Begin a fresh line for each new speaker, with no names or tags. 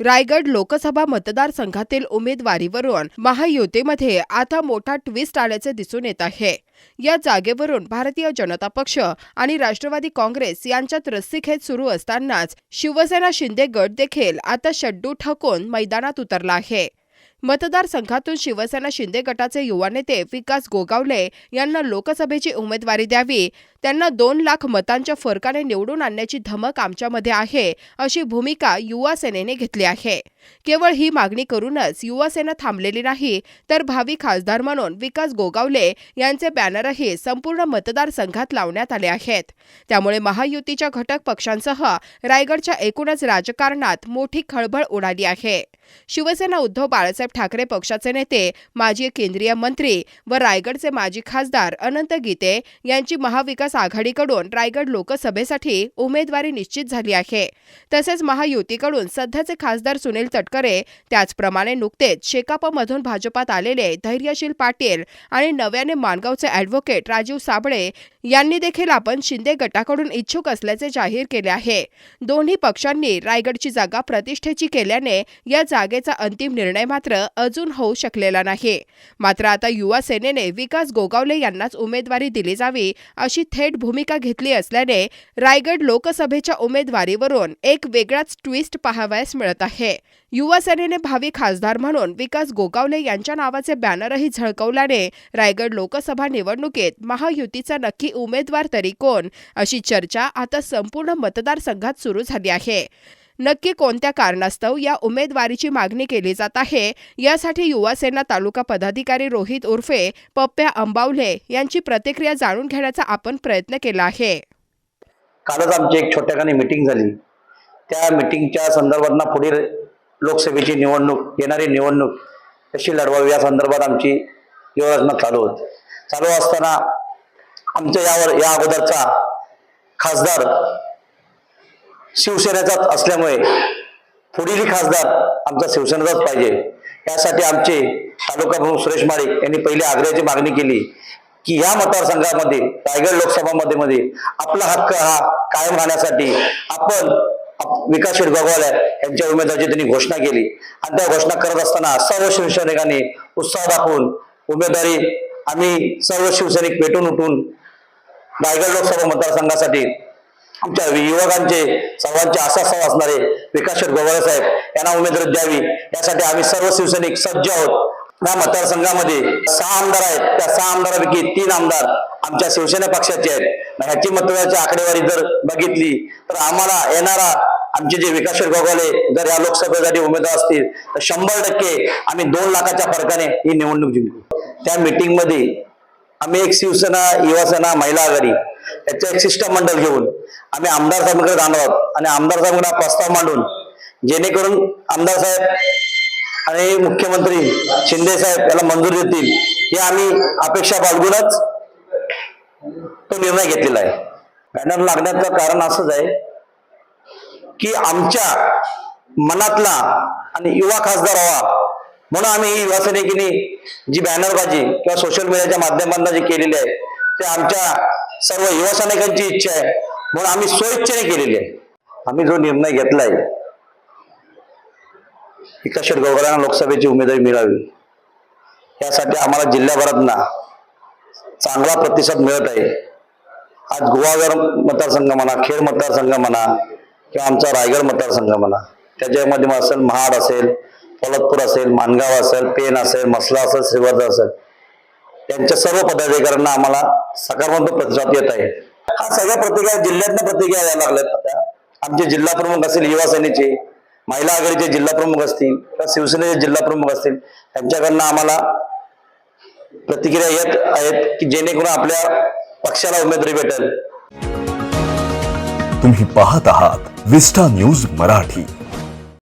रायगड लोकसभा मतदारसंघातील उमेदवारीवरून महायुतीमध्ये आता मोठा ट्विस्ट आल्याचे दिसून येत आहे. या जागेवरून भारतीय जनता पक्ष आणि राष्ट्रवादी काँग्रेस यांच्यात रस्सीखेच सुरू असतानाच शिवसेना शिंदे गट देखील आता शड्डू ठकून मैदानात उतरला आहे. मतदारसंघातून शिवसेना शिंदे गटाचे युवा नेते विकास गोगावले यांना लोकसभेची उमेदवारी द्यावी. त्यांना दोन लाख मतांच्या फरकाने निवडून आणण्याची धमक आमच्यामध्ये आहे अशी भूमिका युवा सेनेने घेतली आहे. केवळ ही मागणी करूनच युवासेना थांबलेली नाही तर भावी खासदार म्हणून विकास गोगावले यांचे बॅनरही संपूर्ण मतदारसंघात लावण्यात आले आहेत. त्यामुळे महायुतीच्या घटक पक्षांसह रायगडच्या एकूणच राजकारणात मोठी खळबळ उडाली आहे. शिवसेना उद्धव बाळासाहेब ठाकरे पक्षाचे नेते माजी केंद्रीय मंत्री व रायगडचे माजी खासदार अनंत गीते यांची महाविकास आघाडीकडून रायगड लोकसभेसाठी उमेदवारी निश्चित झाली आहे. तसेच महायुतीकडून सध्याचे खासदार सुनील तटकरे. त्याचप्रमाणे नुकतेच शेकापमधून भाजपात आलेले धैर्यशील पाटील आणि नव्याने माणगावचे ॲडव्होकेट राजीव साबळे यांनी देखील आपण शिंदे गटाकडून इच्छुक असल्याचे जाहीर केले आहे. दोन्ही पक्षांनी रायगडची जागा प्रतिष्ठेची केल्याने या जागेचा अंतिम निर्णय मात्र अजून होऊ शकलेला नाही. मात्र आता युवा सेनेने विकास गोगावले यांनाच उमेदवारी दिली जावी अशी थेट भूमिका घेतली असल्याने रायगड लोकसभेच्या उमेदवारीवरून एक वेगळाच ट्विस्ट पाहावयास मिळत आहे. युवा सेनेने भावी खासदार म्हणून विकास गोगावले यांच्या नावाचे बॅनरही झळकवल्याने रायगड लोकसभा निवडणुकीत महायुतीचा नक्की उमेदवार तरी कोण अशी चर्चा आता संपूर्ण मतदारसंघात सुरू झाली आहे. नक्की कोणत्या कारणास्तव या उमेदवारीची मागणी केली जात आहे यासाठी युवासेना तालुका पदाधिकारी रोहित उर्फे पप्प्या अंबावले यांची प्रतिक्रिया जाणून घेण्याचा आपण प्रयत्न केला आहे.
कालच आमची एक छोट्याखानी मिटिंग झाली. त्या मिटिंगच्या संदर्भात पुढील लोकसभेची निवडणूक येणारी निवडणूक कशी लढवावी या संदर्भात आमची योजना चालू होती. चालू असताना आमच्या यावर या अगोदरचा खासदार शिवसेनेचाच असल्यामुळे पुढील खासदार आमचा शिवसेनेचाच पाहिजे. यासाठी आमचे तालुका प्रमुख सुरेश माळी यांनी पहिले आग्रहाची मागणी केली की या मतदारसंघामध्ये रायगड लोकसभा मध्ये आपला हक्क हा कायम राहण्यासाठी आपण विकास शेठ गोगवाले यांच्या उमेदवाराची त्यांनी घोषणा केली. आणि त्या घोषणा करत असताना सर्व शिवसैनिकांनी उत्साह दाखवून उमेदवारी आम्ही सर्व शिवसैनिक पेटून उठून रायगड लोकसभा मतदारसंघासाठी आमच्या युवकांचे सर्वांचे आशास्थान असणारे विकास शेठ गोगोळे साहेब यांना उमेदवारी द्यावी. यासाठी आम्ही सर्व शिवसैनिक सज्ज आहोत. या मतदारसंघामध्ये सहा आमदार आहेत. त्या सहा आमदारापैकी तीन आमदार आमच्या शिवसेना पक्षाचे आहेत. ह्याची मतदाराची आकडेवारी जर बघितली तर आम्हाला येणारा आमचे जे विकास गोगाले गोगोले जर या लोकसभेसाठी उमेदवार असतील तर शंभर टक्के आम्ही दोन लाखाच्या फरकाने ही निवडणूक जिंकू. त्या मिटिंगमध्ये आम्ही एक शिवसेना युवासेना महिला आघाडी याचं एक शिष्टमंडळ घेऊन आम्ही आमदार साहेबांकडे जाणार आहोत. आणि आमदार साहेबांकडे प्रस्ताव मांडून जेणेकरून आमदार साहेब आणि मुख्यमंत्री शिंदे साहेब याला मंजूर देतील हे आम्ही अपेक्षा बाळगूनच तो निर्णय घेतलेला आहे. बॅनर लागण्याचं कारण असंच आहे की आमच्या मनातला आणि युवा खासदार व्हावा म्हणून आम्ही ही युवासैनिकीने जी बॅनरबाजी किंवा सोशल मीडियाच्या माध्यमातून जी केलेली आहे ते आमच्या सर्व युवा सैनिकांची इच्छा आहे म्हणून आम्ही स्वेच्छेने केलेली आहे. आम्ही जो निर्णय घेतलाय विकास शेठ गोगरांना लोकसभेची उमेदवारी मिळावी. यासाठी आम्हाला जिल्ह्याभरात चांगला प्रतिसाद मिळत आहे. आज गोवागर मतदारसंघ म्हणा खेड मतदारसंघ म्हणा किंवा आमचा रायगड मतदारसंघ म्हणा त्याच्यामध्ये असेल महाड असेल पोलतपूर असेल मानगाव असेल पेन असेल मसला असेल श्रीवर्ध असेल. त्यांच्या सर्व पदाधिकाऱ्यांना आम्हाला सकारात्मक प्रतिसाद येत आहे. हा सगळ्या प्रतिक्रिया जिल्ह्यातल्या प्रतिक्रिया यायला लागल्यात आता. आमचे जिल्हा प्रमुख असेल युवा सेनेचे महिला आघाडीचे जिल्हा प्रमुख असतील किंवा शिवसेनेचे जिल्हा प्रमुख असतील त्यांच्याकडनं आम्हाला प्रतिक्रिया येत आहेत की जेणेकरून आपल्या पक्षाला उमेदवारी भेटेल.
तुम्ही पाहत आहात विस्टा न्यूज मराठी.